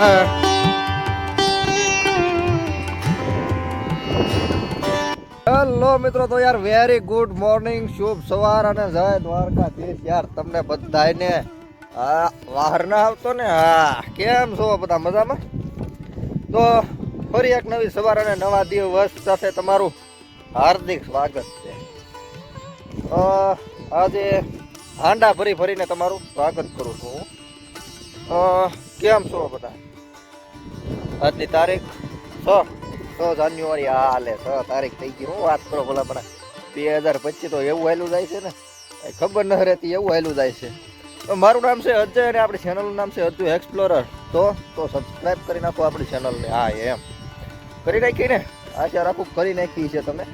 เออ hello મિત્રો, તો યાર વેરી ગુડ મોર્નિંગ શુભ સવાર અને જય દ્વારકાધીશ. યાર, તમને બધાને હા વાહર ના આવતો ને? હા, કેમ છો બધા? મજામાં? તો ફરી એક નવી સવાર અને નવા દિવસ સાથે તમારું હાર્દિક સ્વાગત છે. આજે હાંડા ફરી ફરીને તમારું સ્વાગત કરું છું કેમ છો બધા? આજની તારીખ છ. છ જાન્યુઆરી આ હાલે છ તારીખ થઈ ગઈ. હું વાત કરો ભલા મને બે હજાર પચીસ તો એવું હાલું જાય છે ને? ખબર ન રહેતી એવું હાલું જાય છે. મારું નામ છે અજય અને આપણી ચેનલનું નામ છે અજુ એક્સપ્લોરર તો તો સબસ્ક્રાઈબ કરી નાખો આપણી ચેનલને હા એમ. કરી નાખી ને? આશા રાખું કરી નાખી છે તમે.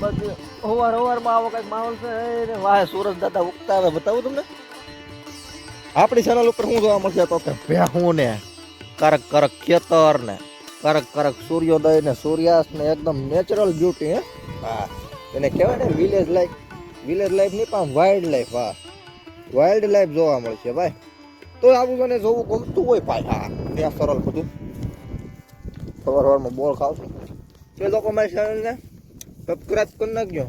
બસ હોવાર હોવારમાં આવો કંઈક માહોલ છે વાહ સુરજ દાદા ઉગતા હવે બતાવું તમને? આપણી ચેનલ ઉપર શું જોવા મળશે તો કે ભેહું ને. કરક કરક ખેતર ને કરક કરક સૂર્યોદય ને સૂર્યાસ્ત ને એકદમ નેચરલ બ્યુટી હે? હા. એને કહેવાય ને વિલેજ લાઈફ વિલેજ લાઈફ નહીં પણ વાઇલ્ડ લાઈફ હા. વાઇલ્ડ લાઈફ જોવા મળશે, ભાઈ. તો આવું મને જોવું ગમતું હોય ભાઈ. હા, ત્યાં સરળ બધું. સવાર સવારમાં બોલ ખાવ છું તે લોકો મારી ચેનલને સબસ્ક્રાઈબ કરી નાખજો.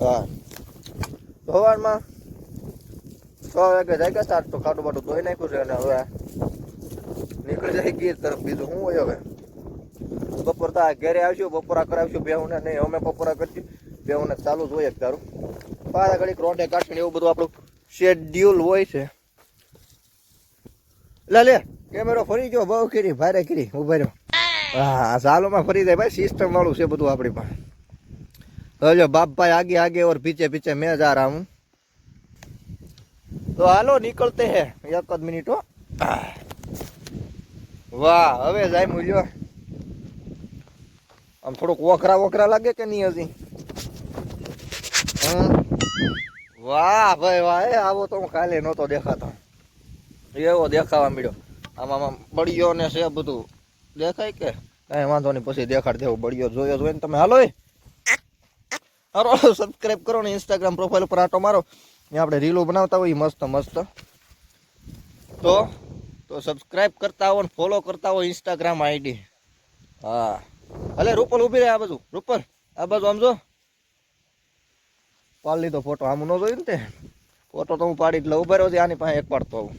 હા. સવારમાં છ વાગે જાય સ્ટાર્ટ તો ખાટું બાટું ધોઈ નાખ્યું છે અને હવે નીકળી જાય ગીર તરફ બીજું શું હોય હવે? બપોર તો ઘેરે આવશું બપોરા કરાવશું બેહુને નહીં, અમે બપોરા કરશું બેહુને ચાલુ જ હોય તારું પાછા ઘડીક રોડે કાઢશું એવું બધું આપણું શેડ્યુલ હોય છે. લે લે કેમેરો ફરી ગયો, બહુ કરી, ભારે કરી, ઊભા રહ્યો. હા, સાલોમાં ફરી જાય ભાઈ સિસ્ટમ વાળું છે બધું આપણી પાસે. હજો બાપ ભાઈ આગે આગે ઓર પીછે પીછે, મેં જા રહા હું તો હાલો, નીકળતે હે, એક જ મિનિટ હો. વાહ, હવે જાય મૂલ્યો. આમ થોડુંક વખરા વખરા લાગે કે નહીં હજી? વાહ, ભાઈ, વાહ, એ આવો તો હું કાલે નહોતો દેખાતો. એવો દેખાવા મળ્યો. આમાં આમ બળિયો ને છે બધું. દેખાય કે? કાંઈ વાંધો નહીં, પછી દેખાડ દેવું બળિયો જોયો જોઈને તમે. હાલો હારો સબસ્ક્રાઈબ કરો ને ઇન્સ્ટાગ્રામ પ્રોફાઇલ પર આટો મારો. ને આપણે રીલો બનાવતા હોય મસ્ત મસ્ત. તો તો સબસ્ક્રાઇબ કરતા આવો ને ફોલો કરતા હોય ઇન્સ્ટાગ્રામ આઈડી હા. ભલે રૂપલ ઊભી રહે આ બાજુ. રૂપલ, આ બાજુ આમ જો. પાડી લીધો ફોટો આમ ન જોયું ને તે? ફોટો તો હું પાડી એટલે ઊભા રહ્યો છે આની પાસે એક પાડતો આવું.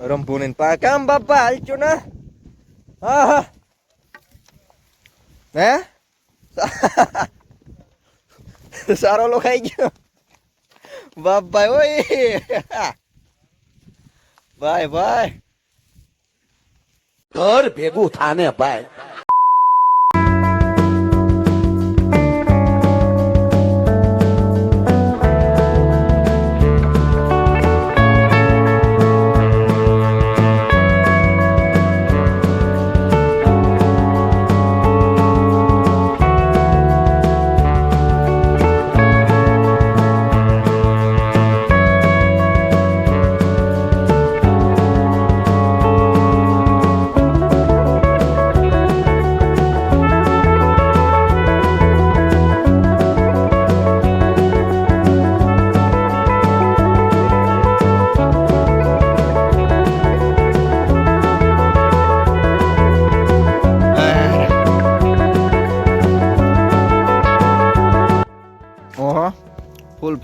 રંભુની પા કેમ બાપા, હાલચું ને? હા હા. હે? સારો લો ખાઈ ગયો. બાપા, ઓય. ભાઈ ભાઈ. ઘર ભેગું થાને ભાઈ.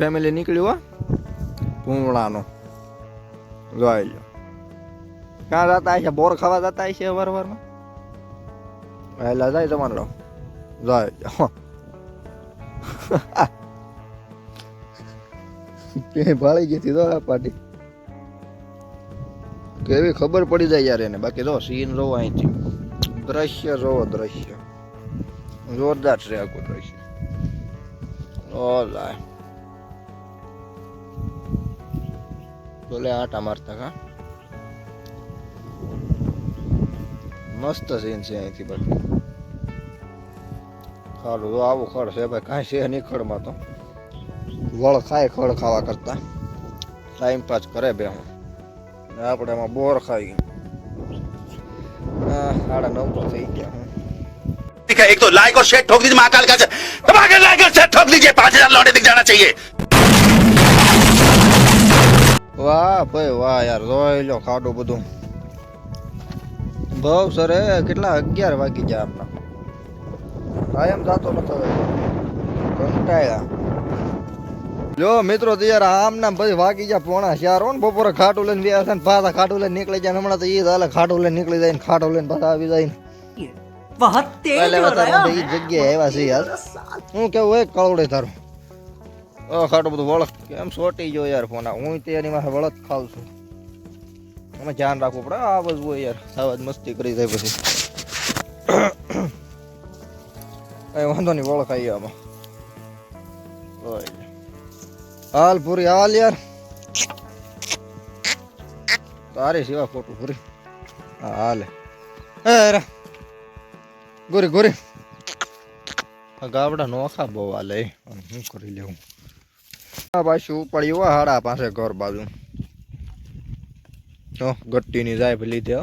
ફેમિલી નીકળ્યું હો? પૂંગળાનો જોઈ લો ક્યાં જતા છે બોર ખાવા જતા છે વાર વારમાં? વહેલા જાય તમારો તે. ભાળી ગઈ હતી તો પાટી. કેવી ખબર પડી જાય યાર એને. બાકી જો સીન જોવો અહીંથી. દ્રશ્ય જોવો, દ્રશ્ય. જોરદાર છે આખું દ્રશ્ય. ઓલા બોલે આટા મારતા કા મસ્ત સીન છે અહીંથી બાકી ખાલું તો આવું ખડ છે ભાઈ કાંઈ છે નહીં ખડમાં તો વળ ખાય ખડ ખાવા કરતા ટાઈમ પાસ કરે બે હું ને આપણે એમાં બોર ખાઈ હા સાડા નવ તો થઈ ગયા હું ठीक है एक तो लाइक और शेयर ठोक दीजिए महाकाल का दबा के लाइक और शेयर ठोक दीजिए पांच हजार लौटे दिख जाना चाहिए વાહ ભાઈ વાહ યાર જોઈ લો ખાડું બધું. બહુ સર કેટલા અગિયાર વાગી જાય આપણા કાયમ જાતો નતો કંટાળ્યા. જો મિત્રો તૈયાર આમ ના ભાઈ વાગી ગયા પોણા ચાર. ને બપોરે ખાટું લઈને બે ને પાછા ખાટું લઈને નીકળી જાય હમણાં તો એ હાલે ખાટું લઈને નીકળી જાય ખાટું લઈને પાછા આવી જાય બહુ તેજ હો છે યાર. હું કેવું એક કળવડે તારું. ખાટું બધું વળખ. કેમ સોટી ગયો યાર ફોન હું તે એની માથે વળખ ખાવ છું. અમે ધ્યાન રાખવું પડે. આ બધું હોય યાર. આવાજ મસ્તી કરી જાય પછી. કઈ વાંધો નહીં, વળખ આવી આમાં. હાલ પૂરી, હાલ યાર. તારી સિવા ખોટું પૂરી. હા, હાલે. અરે ગોરી ગાબડા નોખા બહુ હાલે. હું કરી લેવું. પાછું પડ્યું? હાડા પાસે ઘર બાજુ. તો ગટ્ટીની જાય લીધે.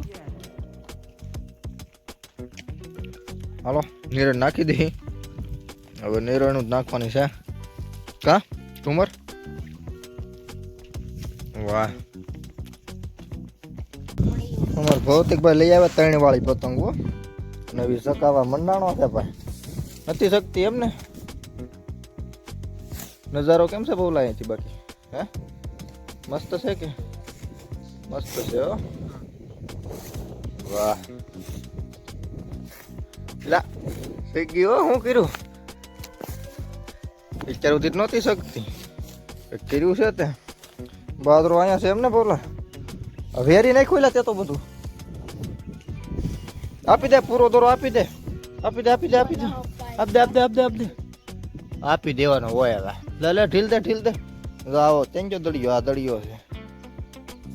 હાલો, નીરણ નાખી દઈ હવે નીરણ જ નાખવાની છે. કા? ઠુમર વાહ. અમાર ભૌતિકભાઈ લઈ આવ્યા ત્રણ વાળી પતંગો. નવી સકાવા મંડાણો છે ભાઈ. નથી શકતી એમ ને નજારો કેમ છે બહુ લાય બાકી હે મસ્ત છે કે મસ્ત છે હો વાહ લા થઈ ગયું હો, શું કર્યું અત્યાર સુધી તો નહોતી શકતી કંઈક કર્યું છે તે બાદરો અહીંયા છે એમ ને બોલા વેરી નહીં ખોલ્યા તે તો બધું આપી દે પૂરો દોરો આપી દે આપી દે આપી દે આપી દે આપ દે આપ દે આપ દે આપ દે આપી દેવાનો હોય હવે લે લે ઢીલ દે ઢીલ દે જો આવો તેંજો દળિયો આ દળિયો છે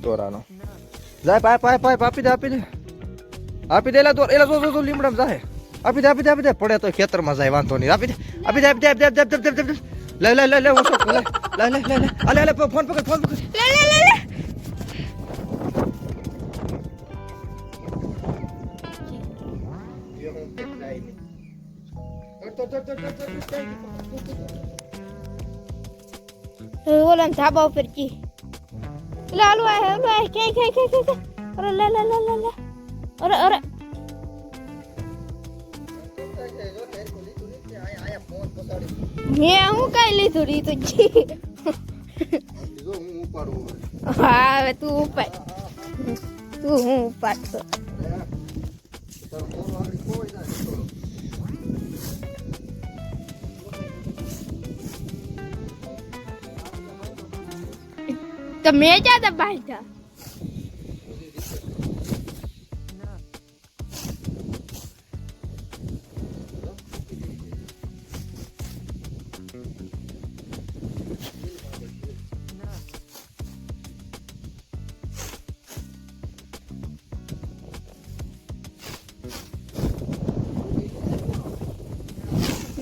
દોરાનો જાય પાય પાય પાય આપી દે આપી દે આપી દે એલા દોર એલા જો જો જો લીમડામાં જાય આપી દે આપી દે આપી દે પડે તો ખેતરમાં જાય વાંધો નહીં આપી દે આપી દે આપી દે આપી દે આપી દે આપી દે આપી દે લે લે લે લે ઓછો લે લે લે લે લે અલે અલે ફોન પકડ ફોન પકડ ઓલા ધાબા ઉપર કી. લે આલુ આ આલુ આ કે કે કે કે કે અરે, લે લે લે લે લે. અરે અરે. મેં હું કઈ લીધું રી તો જી. હા, હવે તું ઉપાડ. તું હું ઉપાડતો. તો મેં જ્યાં બાંધ્યા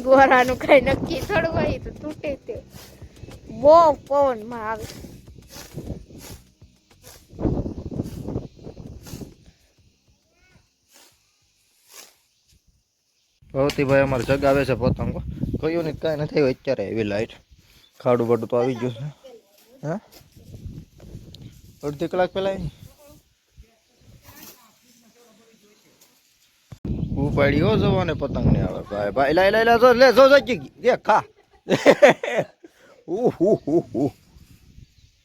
ગોરાનું કઈ નક્કી થોડું હોય તો તૂટે તે. બહુ પવનમાં આવે. ભવતીભાઈ અમારે જગાવે છે પતંગો. કયું ને કાંઈ નથી આવ્યું અત્યારે એવી લાઈટ ખાડું બાડું તો આવી ગયું છે. હા? અડધી કલાક પહેલાં ઉપાડી હો જવાને પતંગ ને આવે. ભાઈ ભાઈ લાઈ લાઈ લા લે, જો જગી ખા.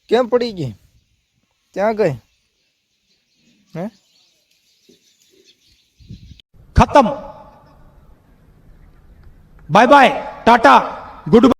કેમ પડી ગઈ? ત્યાં ગઈ? હે? ખતમ. Bye bye tata good